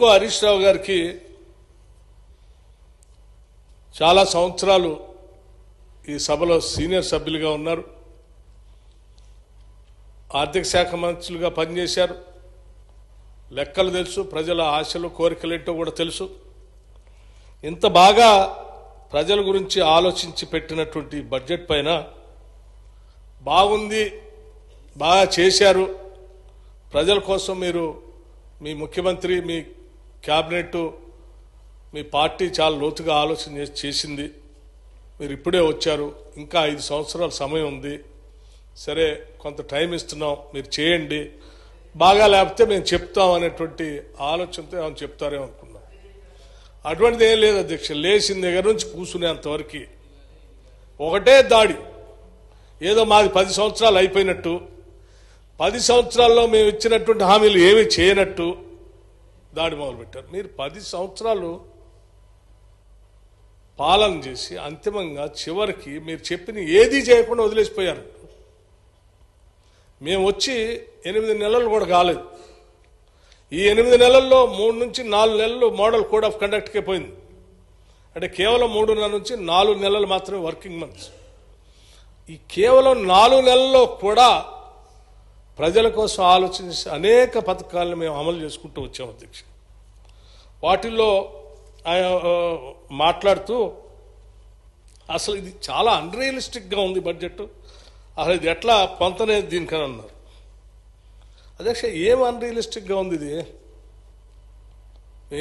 ఎక్కువ హరీష్ రావు గారికి చాలా సంవత్సరాలు ఈ సభలో సీనియర్ సభ్యులుగా ఉన్నారు. ఆర్థిక శాఖ మంత్రులుగా పనిచేశారు. లెక్కలు తెలుసు ప్రజల ఆశలు కోరికలేంటో కూడా తెలుసు. ఇంత బాగా ప్రజల గురించి ఆలోచించి పెట్టినటువంటి బడ్జెట్ పైన బాగుంది బాగా చేశారు. ప్రజల కోసం మీరు మీ ముఖ్యమంత్రి మీ క్యాబినెట్ మీ పార్టీ చాలా లోతుగా ఆలోచన చేసి చేసింది. మీరు ఇప్పుడే వచ్చారు. ఇంకా ఐదు సంవత్సరాల సమయం ఉంది. సరే కొంత టైం ఇస్తున్నాం. మీరు చేయండి. బాగా లేకపోతే మేము చెప్తాం అనేటువంటి ఆలోచనతో ఏమైనా చెప్తారేమో అనుకున్నాం. అటువంటిది ఏం లేదు అధ్యక్ష. లేచిన దగ్గర నుంచి కూర్చునేంతవరకు ఒకటే దాడి. ఏదో మాది పది సంవత్సరాలు అయిపోయినట్టు. పది సంవత్సరాల్లో మేము ఇచ్చినటువంటి హామీలు ఏమీ చేయనట్టు. దాడి మొదలుపెట్టారు. మీరు పది సంవత్సరాలు పాలన చేసి అంతిమంగా చివరికి మీరు చెప్పిన ఏదీ చేయకుండా వదిలేసిపోయారు. మేము వచ్చి ఎనిమిది నెలలు కూడా కాలేదు. ఈ ఎనిమిది నెలల్లో మూడు నుంచి నాలుగు నెలలు మోడల్ కోడ్ ఆఫ్ కండక్ట్కే పోయింది. అంటే కేవలం మూడున్నర నుంచి నాలుగు నెలలు మాత్రమే వర్కింగ్ మంత్స్. ఈ కేవలం నాలుగు నెలల్లో కూడా ప్రజల కోసం ఆలోచించి అనేక పథకాలను మేము అమలు చేసుకుంటూ వచ్చాం అధ్యక్ష. వాటిల్లో ఆయన మాట్లాడుతూ అసలు ఇది చాలా అన్రియలిస్టిక్గా ఉంది బడ్జెట్ అసలు ఇది ఎట్లా పొంతనేది దీనికని అన్నారు. అధ్యక్ష ఏం అన్రియలిస్టిక్గా ఉంది ఇది?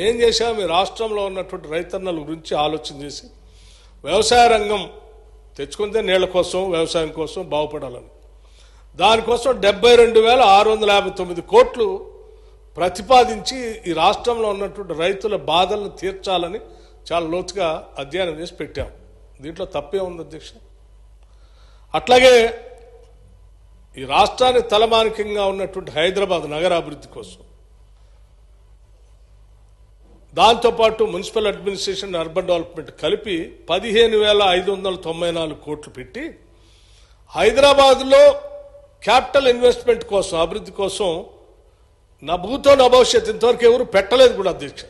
ఏం చేశాం? మీ రాష్ట్రంలో ఉన్నటువంటి రైతన్నల గురించి ఆలోచన చేసి వ్యవసాయ రంగం తెచ్చుకుంటే నీళ్ళ కోసం వ్యవసాయం కోసం బాగుపడాలని. దానికోసం డెబ్బై రెండు వేల ఆరు వందల యాభై తొమ్మిది కోట్లు ప్రతిపాదించి ఈ రాష్ట్రంలో ఉన్నటువంటి రైతుల బాధలను తీర్చాలని చాలా లోతుగా అధ్యయనం చేసి పెట్టాం. దీంట్లో తప్పే ఉంది అధ్యక్ష. అట్లాగే ఈ రాష్ట్రాన్ని తలమానికంగా ఉన్నటువంటి హైదరాబాద్ నగర అభివృద్ధి కోసం దాంతోపాటు మున్సిపల్ అడ్మినిస్ట్రేషన్ అర్బన్ డెవలప్మెంట్ కలిపి పదిహేను వేల ఐదు వందల తొంభై నాలుగు కోట్లు పెట్టి హైదరాబాద్లో క్యాపిటల్ ఇన్వెస్ట్మెంట్ కోసం అభివృద్ధి కోసం నా భూతో నా ఇంతవరకు ఎవరు పెట్టలేదు కూడా అధ్యక్ష.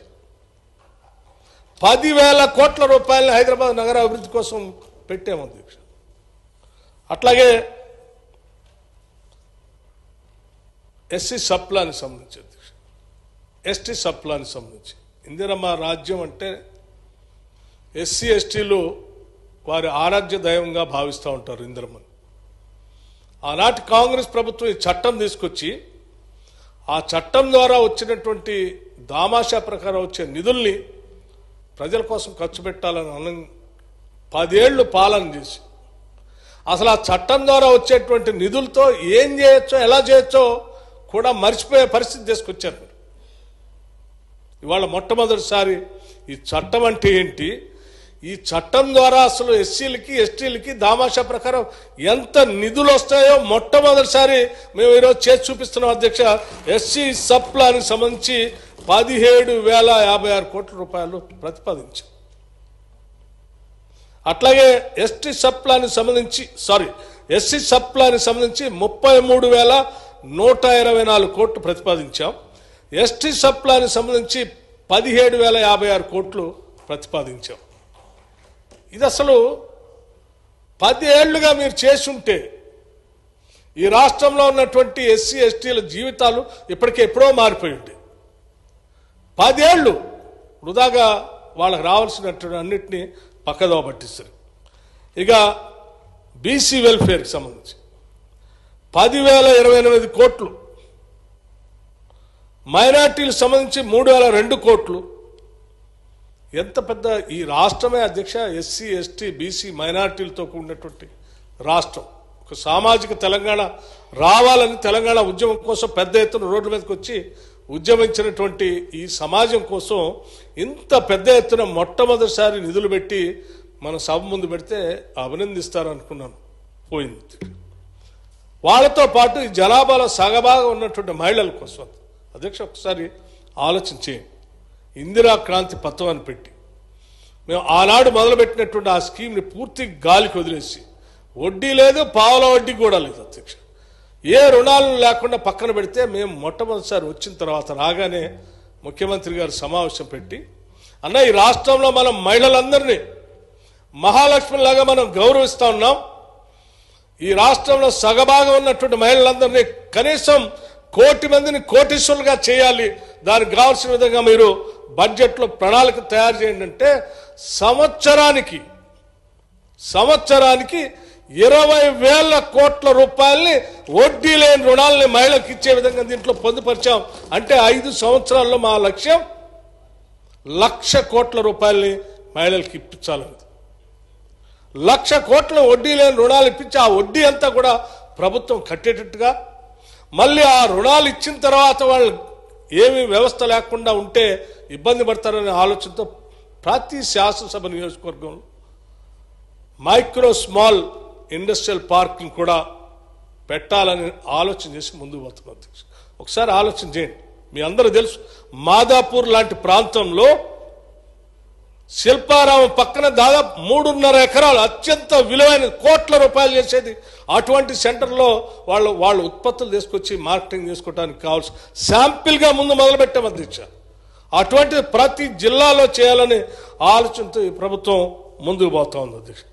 పదివేల కోట్ల రూపాయలను హైదరాబాద్ నగర అభివృద్ధి కోసం పెట్టాము అధ్యక్ష. అట్లాగే ఎస్సీ సప్లానికి సంబంధించి అధ్యక్ష. ఎస్టీ సప్లానికి సంబంధించి. ఇందిరమ్మ రాజ్యం అంటే ఎస్సీ ఎస్టీలు వారి ఆరాధ్య దైవంగా భావిస్తూ ఉంటారు ఇందిరమ్మని. ఆనాటి కాంగ్రెస్ ప్రభుత్వం ఈ చట్టం తీసుకొచ్చి ఆ చట్టం ద్వారా వచ్చినటువంటి దామాషా ప్రకారం వచ్చే నిధుల్ని ప్రజల కోసం ఖర్చు పెట్టాలని అన పదేళ్ళు పాలన చేసి అసలు ఆ చట్టం ద్వారా వచ్చేటువంటి నిధులతో ఏం చేయొచ్చో ఎలా చేయొచ్చో కూడా మర్చిపోయే పరిస్థితి తీసుకొచ్చారు. ఇవాళ మొట్టమొదటిసారి ఈ చట్టం అంటే ఏంటి? ఈ చట్టం ద్వారా అసలు ఎస్సీలకి ఎస్టీలకి దామాషా ప్రకారం ఎంత నిధులు వస్తాయో మొట్టమొదటిసారి మేము ఈరోజు చేసి చూపిస్తున్నాం అధ్యక్ష. ఎస్సీ సప్లానికి సంబంధించి పదిహేడు వేల యాభై ఆరు కోట్ల రూపాయలు ప్రతిపాదించాం. అట్లాగే ఎస్టీ సప్లానికి సంబంధించి సారీ ఎస్సీ సప్లానికి సంబంధించి ముప్పై మూడు వేల నూట ఇరవై నాలుగు కోట్లు ప్రతిపాదించాం. ఎస్టీ సప్లానికి సంబంధించి పదిహేడు వేల యాభై ఆరు కోట్లు ప్రతిపాదించాం. ఇది అసలు పది ఏళ్ళుగా మీరు చేసుంటే ఈ రాష్ట్రంలో ఉన్నటువంటి ఎస్సీ ఎస్టీల జీవితాలు ఇప్పటికే ఎప్పుడో మారిపోయి ఉంటాయి పదేళ్ళు వృధాగా వాళ్ళకి రావాల్సినటువంటి అన్నింటినీ పక్కదో పట్టిస్తారు. ఇక బీసీ వెల్ఫేర్కి సంబంధించి పదివేల ఇరవై ఎనిమిది కోట్లు మైనార్టీలకు సంబంధించి మూడు వేల రెండు కోట్లు ఎంత పెద్ద ఈ రాష్ట్రమే అధ్యక్ష ఎస్సీ ఎస్టీ బీసీ మైనార్టీలతో కూడినటువంటి రాష్ట్రం. ఒక సామాజిక తెలంగాణ రావాలని తెలంగాణ ఉద్యమం కోసం పెద్ద ఎత్తున రోడ్ల మీదకి వచ్చి ఉద్యమించినటువంటి ఈ సమాజం కోసం ఇంత పెద్ద ఎత్తున మొట్టమొదటిసారి నిధులు పెట్టి మన సభ ముందు పెడితే అభినందిస్తారనుకున్నాను. పోయింది. వాళ్ళతో పాటు ఈ జనాభాలో సగభాగం ఉన్నటువంటి మహిళల కోసం. అధ్యక్ష ఒకసారి ఆలోచించేయండి ఇందిరా క్రాంతి పత్రం అని పెట్టి. మేము ఆనాడు మొదలుపెట్టినటువంటి ఆ స్కీమ్ని పూర్తి గాలికి వదిలేసి వడ్డీ లేదు పావుల వడ్డీ కూడా లేదు అధ్యక్ష. ఏ రుణాలు లేకుండా పక్కన పెడితే మేము మొట్టమొదటిసారి వచ్చిన తర్వాత రాగానే ముఖ్యమంత్రి గారు సమావేశం పెట్టి అన్న ఈ రాష్ట్రంలో మనం మహిళలందరినీ మహాలక్ష్మిలాగా మనం గౌరవిస్తా ఉన్నాం. ఈ రాష్ట్రంలో సగభాగం ఉన్నటువంటి మహిళలందరినీ కనీసం కోటి మందిని కోటీశ్వరులుగా చేయాలి. దానికి కావాల్సిన విధంగా మీరు బడ్జెట్లో ప్రణాళిక తయారు చేయండి అంటే సంవత్సరానికి సంవత్సరానికి ఇరవై వేల కోట్ల రూపాయల్ని వడ్డీ లేని రుణాలని మహిళలకు ఇచ్చే విధంగా దీంట్లో పొందుపరిచాం. అంటే ఐదు సంవత్సరాల్లో మా లక్ష్యం లక్ష కోట్ల రూపాయల్ని మహిళలకు ఇప్పించాలని. లక్ష కోట్ల వడ్డీ లేని రుణాలు ఇప్పించి ఆ వడ్డీ అంతా కూడా ప్రభుత్వం కట్టేటట్టుగా మళ్ళీ ఆ రుణాలు ఇచ్చిన తర్వాత వాళ్ళు ఏమీ వ్యవస్థ లేకుండా ఉంటే ఇబ్బంది పడతారనే ఆలోచనతో ప్రతి శాసనసభ నియోజకవర్గంలో మైక్రో స్మాల్ ఇండస్ట్రియల్ పార్కింగ్ కూడా పెట్టాలని ఆలోచన చేసి ముందుకు పోతున్నాం అధ్యక్ష. ఒకసారి ఆలోచన చేయండి. మీ అందరూ తెలుసు మాదాపూర్ లాంటి ప్రాంతంలో శిల్పారామం పక్కన దాదాపు మూడున్నర ఎకరాలు అత్యంత విలువైన కోట్ల రూపాయలు చేసేది. అటువంటి సెంటర్లో వాళ్ళు వాళ్ళు ఉత్పత్తులు తీసుకొచ్చి మార్కెటింగ్ చేసుకోవడానికి కావాల్సి శాంపిల్గా ముందు మొదలుపెట్టాం అధ్యక్ష. అటువంటి ప్రతి జిల్లాలో చేయాలని ఆలోచనతో ఈ ప్రభుత్వం ముందుకు పోతా ఉంది అధ్యక్ష.